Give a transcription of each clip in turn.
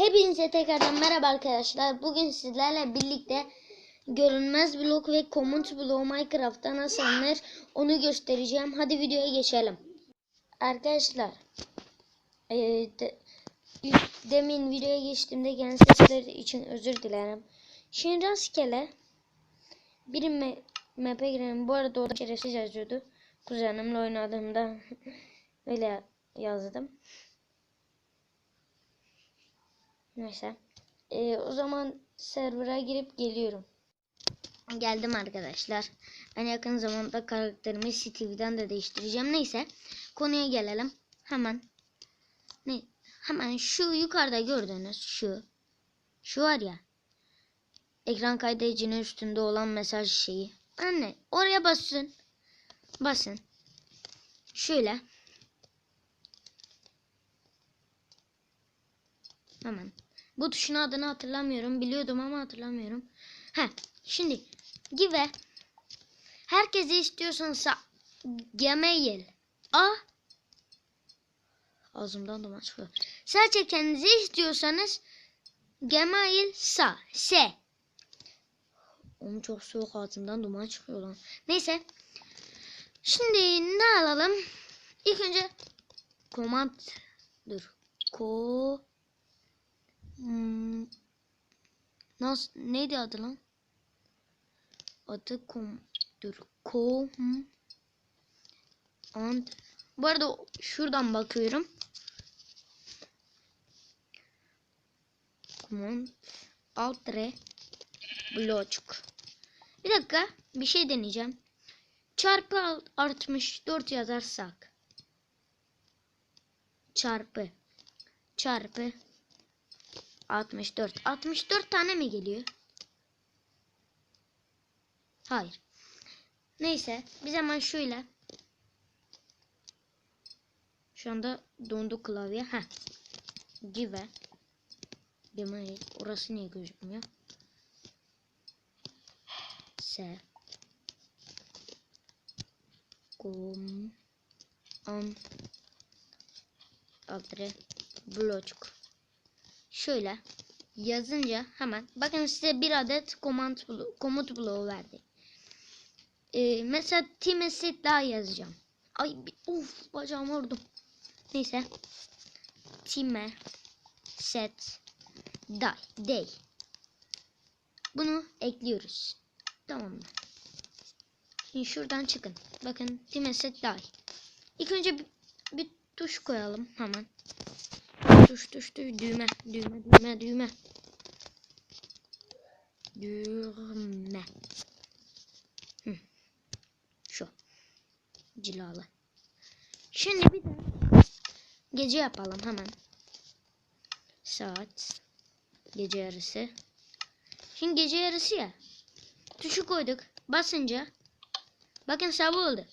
Hepinize tekrardan merhaba arkadaşlar. Bugün sizlerle birlikte görünmez blok ve komut bloğu Minecraft'ta nasıl alınır onu göstereceğim. Hadi videoya geçelim. Arkadaşlar eee, de- demin videoya geçtiğimde gelen sesler için özür dilerim. Şimdi rastgele bir me- map'e girelim. Bu arada orada şerefsiz yazıyordu. Kuzenimle oynadığımda öyle yazdım. Neyse. Ee, o zaman server'a girip geliyorum. Geldim arkadaşlar. Ben yakın zamanda karakterimi Steve'den de değiştireceğim. Neyse. Konuya gelelim. Hemen. Ne? Hemen şu yukarıda gördüğünüz şu. Şu var ya. Ekran kaydedicinin üstünde olan mesaj şeyi. Anne oraya basın. Basın. Şöyle. Hemen. Bu tuşun adını hatırlamıyorum. Biliyordum ama hatırlamıyorum. He. Şimdi give herkese istiyorsanız Gmail. A Ağzımdan duman çıkıyor. Sadece kendinize istiyorsanız Gmail sa S. Oğlum çok soğuk ağzımdan duman çıkıyor lan. Neyse. Şimdi ne alalım? İlk önce command dur. Ko Hmm, nasıl neydi adı lan? Adı kom kom and bu arada şuradan bakıyorum. Command alt re block. Bir dakika bir şey deneyeceğim. Çarpı alt- 64 yazarsak çarpı çarpı 64. 64 tane mi geliyor? Hayır. Neyse biz hemen şöyle. Şu anda dondu klavye. Heh. Give. Gmail. Orası niye gözükmüyor? S. Com. An. Adre. Block şöyle yazınca hemen bakın size bir adet komut blo komut bloğu verdi. Ee, mesela time set daha yazacağım. Ay of bacağım vurdum. Neyse. Time set day day. Bunu ekliyoruz. Tamam mı? Şimdi şuradan çıkın. Bakın time set day. İlk önce bir, bir tuş koyalım hemen. Tuş tuş tuş düğme düğme düğme düğme. Düğme. Hı. Şu. Cilalı. Şimdi bir de gece yapalım hemen. Saat. Gece yarısı. Şimdi gece yarısı ya. Tuşu koyduk. Basınca. Bakın sabah oldu.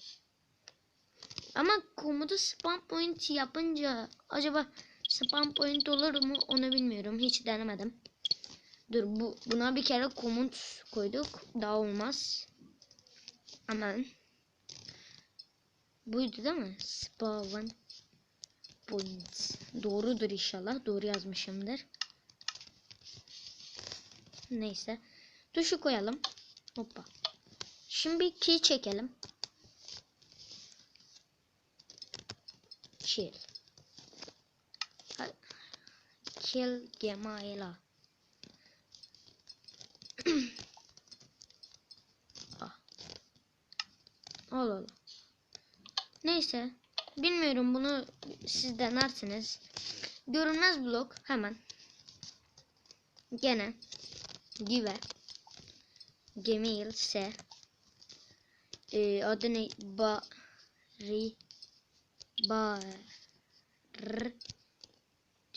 Ama komutu spam point yapınca acaba spam point olur mu onu bilmiyorum. Hiç denemedim. Dur bu buna bir kere komut koyduk. Daha olmaz. Hemen. Buydu değil mi? Spawn point. Doğrudur inşallah. Doğru yazmışımdır. Neyse. Tuşu koyalım. Hoppa. Şimdi key çekelim. Kill. Ha- Kill Gemaila. ah. Al al. Neyse. Bilmiyorum bunu siz denersiniz. Görünmez blok hemen. Gene. Give. Gmail S. Ee, adı ne? Ba. Ri. Ba. R.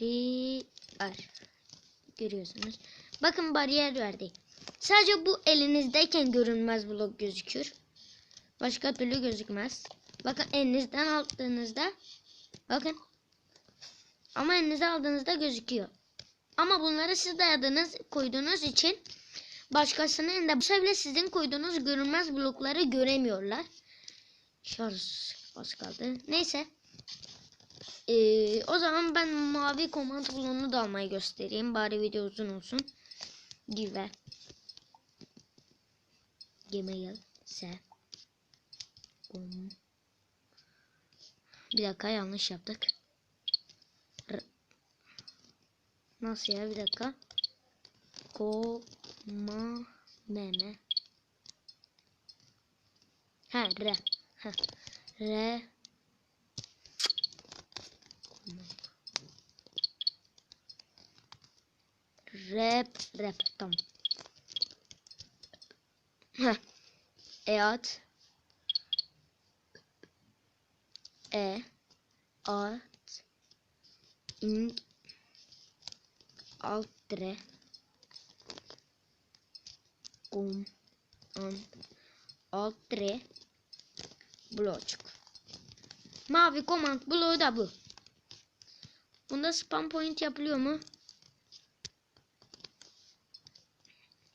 Ri. R. Görüyorsunuz. Bakın bariyer verdi. Sadece bu elinizdeyken görünmez blok gözükür. Başka türlü gözükmez. Bakın elinizden aldığınızda bakın. Ama elinize aldığınızda gözüküyor. Ama bunları siz dayadığınız koyduğunuz için başkasının elinde bu sebeple sizin koyduğunuz görünmez blokları göremiyorlar. Şarj az kaldı. Neyse. Ee, o zaman ben mavi command bloğunu da almayı göstereyim. Bari video uzun olsun. Give. Gmail. Se. Um. Bir dakika yanlış yaptık. R- Nasıl ya bir dakika. Ko ma meme. Ha re. Ha. Re. Rap rap tamam. Heh. Eat. E. At. In. Altre. Com. An. Altre. Blocuk. Mavi command bloğu da bu. Bunda spam point yapılıyor mu?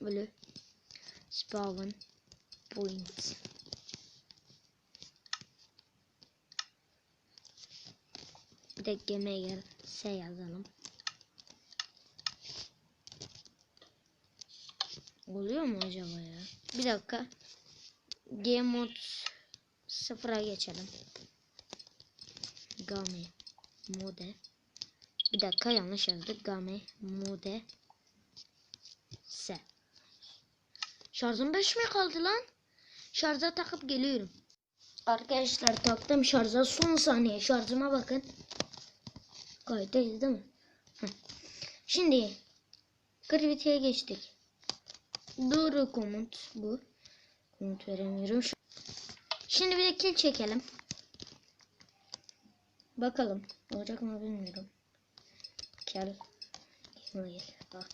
Böyle spawn point. Bir de gmail s yazalım. Oluyor mu acaba ya? Bir dakika. Gmod sıfıra geçelim. Game mode. Bir dakika yanlış yazdık. Game mode se. Şarjım 5 mi kaldı lan? Şarja takıp geliyorum. Arkadaşlar taktım şarja son saniye şarjıma bakın. Kayıttayız değil mi? Şimdi Gravity'ye geçtik. Doğru komut bu. Komut veremiyorum. Şimdi bir de kill çekelim. Bakalım. Olacak mı bilmiyorum. Kel. Gmail. Ah.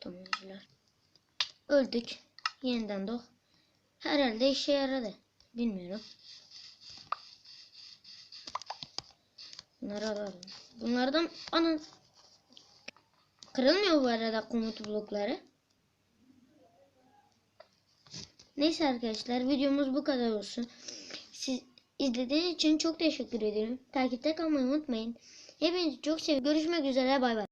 Tamamcılar. Öldük. Yeniden doğ. Herhalde işe yaradı. Bilmiyorum. Bunları alalım. Bunlardan ana kırılmıyor bu arada komut blokları. Neyse arkadaşlar videomuz bu kadar olsun. Siz izlediğiniz için çok teşekkür ederim. Takipte kalmayı unutmayın. Hepinizi çok seviyorum. Görüşmek üzere bay bay.